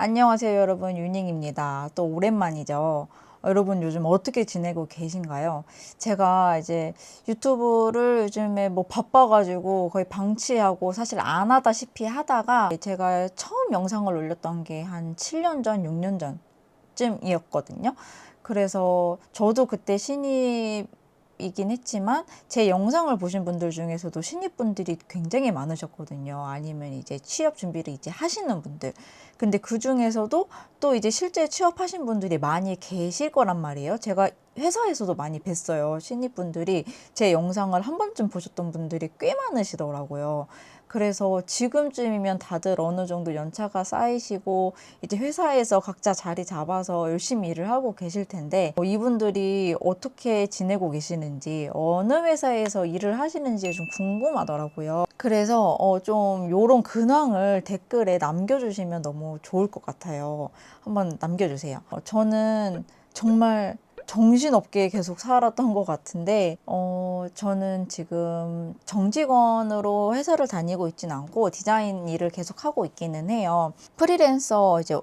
안녕하세요 여러분 유닝입니다. 또 오랜만이죠. 여러분 요즘 어떻게 지내고 계신가요? 제가 이제 유튜브를 요즘에 뭐 바빠가지고 거의 방치하고 사실 안 하다시피 하다가 제가 처음 영상을 올렸던 게 한 7년 전, 6년 전쯤이었거든요. 그래서 저도 그때 신입 이긴 했지만 제 영상을 보신 분들 중에서도 신입분들이 굉장히 많으셨거든요. 아니면 이제 취업 준비를 이제 하시는 분들. 근데 그 중에서도 또 이제 실제 취업하신 분들이 많이 계실 거란 말이에요. 제가 회사에서도 많이 뵀어요. 신입분들이 제 영상을 한 번쯤 보셨던 분들이 꽤 많으시더라고요. 그래서 지금쯤이면 다들 어느 정도 연차가 쌓이시고 이제 회사에서 각자 자리 잡아서 열심히 일을 하고 계실 텐데 어, 이분들이 어떻게 지내고 계시는지 어느 회사에서 일을 하시는지 좀 궁금하더라고요. 그래서 어, 좀 요런 근황을 댓글에 남겨주시면 너무 좋을 것 같아요. 한번 남겨주세요. 어, 저는 정말 정신없게 계속 살았던 것 같은데, 어, 저는 지금 정직원으로 회사를 다니고 있진 않고 디자인 일을 계속 하고 있기는 해요. 프리랜서 이제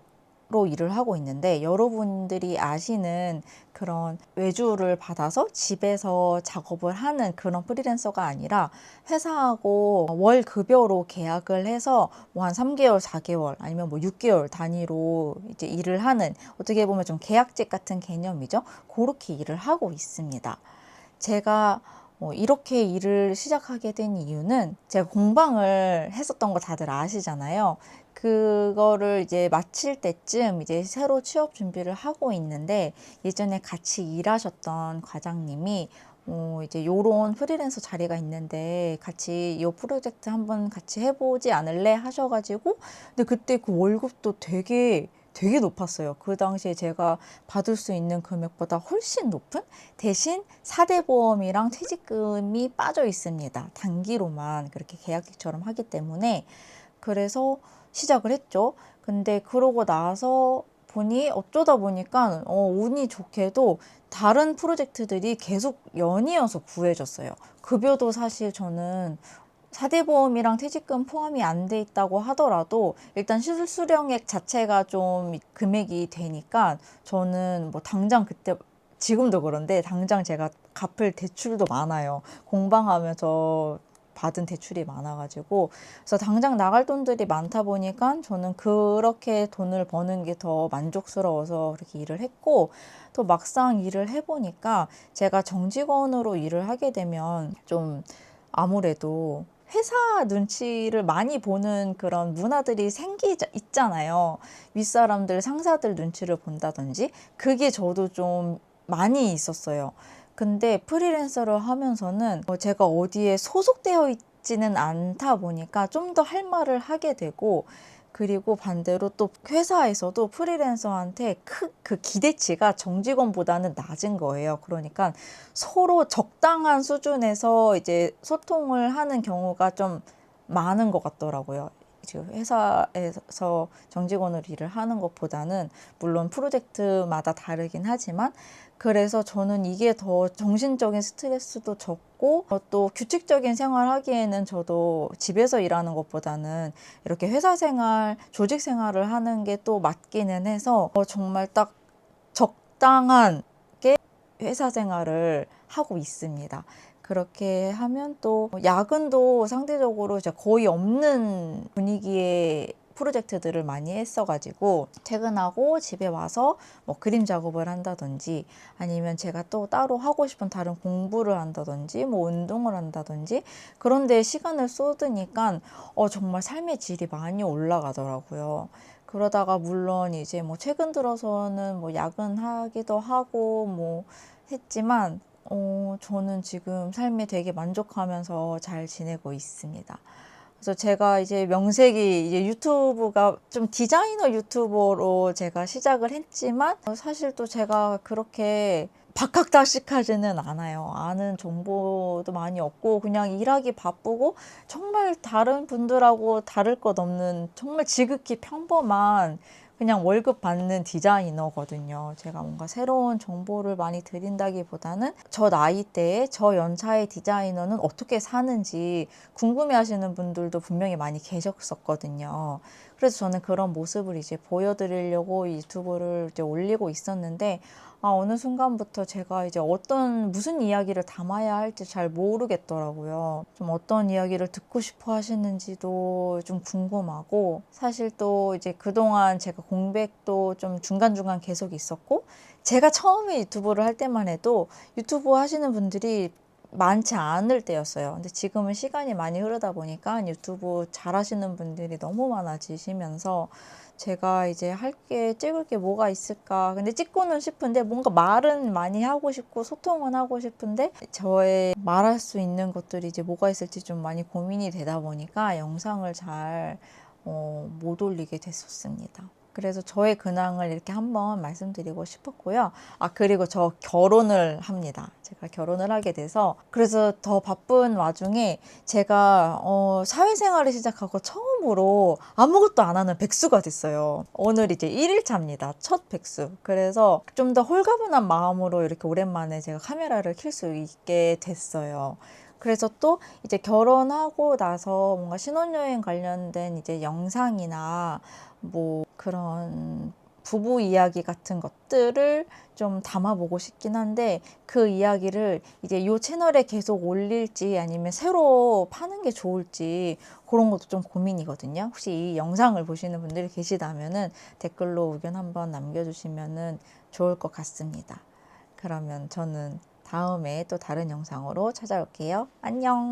로 일을 하고 있는데 여러분들이 아시는 그런 외주를 받아서 집에서 작업을 하는 그런 프리랜서가 아니라 회사하고 월 급여로 계약을 해서 뭐 한 3개월, 4개월 아니면 뭐 6개월 단위로 이제 일을 하는 어떻게 보면 좀 계약직 같은 개념이죠. 그렇게 일을 하고 있습니다. 제가 어, 이렇게 일을 시작하게 된 이유는 제가 공방을 했었던 거 다들 아시잖아요. 그거를 이제 마칠 때쯤 이제 새로 취업 준비를 하고 있는데 예전에 같이 일하셨던 과장님이 어, 이제 요런 프리랜서 자리가 있는데 같이 요 프로젝트 한번 같이 해보지 않을래 하셔가지고 근데 그때 그 월급도 되게 되게 높았어요. 그 당시에 제가 받을 수 있는 금액보다 훨씬 높은 대신 4대 보험이랑 퇴직금이 빠져 있습니다. 단기로만 그렇게 계약직처럼 하기 때문에 그래서 시작을 했죠. 근데 그러고 나서 보니 어쩌다 보니까 어, 운이 좋게도 다른 프로젝트들이 계속 연이어서 구해졌어요. 급여도 사실 저는 4대 보험이랑 퇴직금 포함이 안 돼 있다고 하더라도 일단 실수령액 자체가 좀 금액이 되니까 저는 뭐 당장 그때 지금도 그런데 당장 제가 갚을 대출도 많아요. 공방하면서 받은 대출이 많아가지고 그래서 당장 나갈 돈들이 많다 보니까 저는 그렇게 돈을 버는 게 더 만족스러워서 그렇게 일을 했고 또 막상 일을 해보니까 제가 정직원으로 일을 하게 되면 좀 아무래도 회사 눈치를 많이 보는 그런 문화들이 생기 있잖아요. 윗사람들, 상사들 눈치를 본다든지 그게 저도 좀 많이 있었어요. 근데 프리랜서를 하면서는 어, 제가 어디에 소속되어 있지는 않다 보니까 좀 더 할 말을 하게 되고 그리고 반대로 또 회사에서도 프리랜서한테 크, 그 기대치가 정직원보다는 낮은 거예요. 그러니까 서로 적당한 수준에서 이제 소통을 하는 경우가 좀 많은 것 같더라고요. 지금 회사에서 정직원으로 일을 하는 것보다는 물론 프로젝트마다 다르긴 하지만 그래서 저는 이게 더 정신적인 스트레스도 적고 어, 또 규칙적인 생활 하기에는 저도 집에서 일하는 것보다는 이렇게 회사 생활, 조직 생활을 하는 게 또 맞기는 해서 어, 정말 딱 적당한 게 회사 생활을 하고 있습니다. 그렇게 하면 또 야근도 상대적으로 거의 없는 분위기의 프로젝트들을 많이 했어가지고 퇴근하고 집에 와서 뭐 그림 작업을 한다든지 아니면 제가 또 따로 하고 싶은 다른 공부를 한다든지 뭐 운동을 한다든지 그런데 시간을 쏟으니까 어 정말 삶의 질이 많이 올라가더라고요. 그러다가 물론 이제 뭐 최근 들어서는 뭐 야근하기도 하고 뭐 했지만 어 저는 지금 삶에 되게 만족하면서 잘 지내고 있습니다. 그래서 제가 이제 명색이 이제 유튜브가 좀 디자이너 유튜버로 제가 시작을 했지만 사실 또 제가 그렇게 박학다식하지는 않아요. 아는 정보도 많이 없고 그냥 일하기 바쁘고 정말 다른 분들하고 다를 것 없는 정말 지극히 평범한 그냥 월급 받는 디자이너거든요. 제가 뭔가 새로운 정보를 많이 드린다기보다는 저 나이 대에 저 연차의 디자이너는 어떻게 사는지 궁금해 하시는 분들도 분명히 많이 계셨었거든요. 그래서 저는 그런 모습을 이제 보여드리려고 이 유튜브를 이제 올리고 있었는데, 아, 어느 순간부터 제가 이제 어떤, 무슨 이야기를 담아야 할지 잘 모르겠더라고요. 좀 어떤 이야기를 듣고 싶어 하시는지도 좀 궁금하고, 사실 또 이제 그동안 제가 공백도 좀 중간중간 계속 있었고, 제가 처음에 유튜브를 할 때만 해도 유튜브 하시는 분들이 많지 않을 때였어요. 근데 지금은 시간이 많이 흐르다 보니까 유튜브 잘하시는 분들이 너무 많아지시면서 제가 이제 할 게 찍을 게 뭐가 있을까. 근데 찍고는 싶은데 뭔가 말은 많이 하고 싶고 소통은 하고 싶은데 저의 말할 수 있는 것들이 이제 뭐가 있을지 좀 많이 고민이 되다 보니까 영상을 잘, 어, 못 올리게 됐었습니다. 그래서 저의 근황을 이렇게 한번 말씀드리고 싶었고요. 아, 그리고 저 결혼을 합니다. 제가 결혼을 하게 돼서 그래서 더 바쁜 와중에 제가 어, 사회생활을 시작하고 처음으로 아무것도 안 하는 백수가 됐어요. 오늘 이제 1일차입니다. 첫 백수. 그래서 좀 더 홀가분한 마음으로 이렇게 오랜만에 제가 카메라를 켤수 있게 됐어요. 그래서 또 이제 결혼하고 나서 뭔가 신혼여행 관련된 이제 영상이나 뭐 그런 부부 이야기 같은 것들을 좀 담아보고 싶긴 한데 그 이야기를 이제 요 채널에 계속 올릴지 아니면 새로 파는 게 좋을지 그런 것도 좀 고민이거든요. 혹시 이 영상을 보시는 분들이 계시다면은 댓글로 의견 한번 남겨주시면은 좋을 것 같습니다. 그러면 저는 다음에 또 다른 영상으로 찾아올게요. 안녕!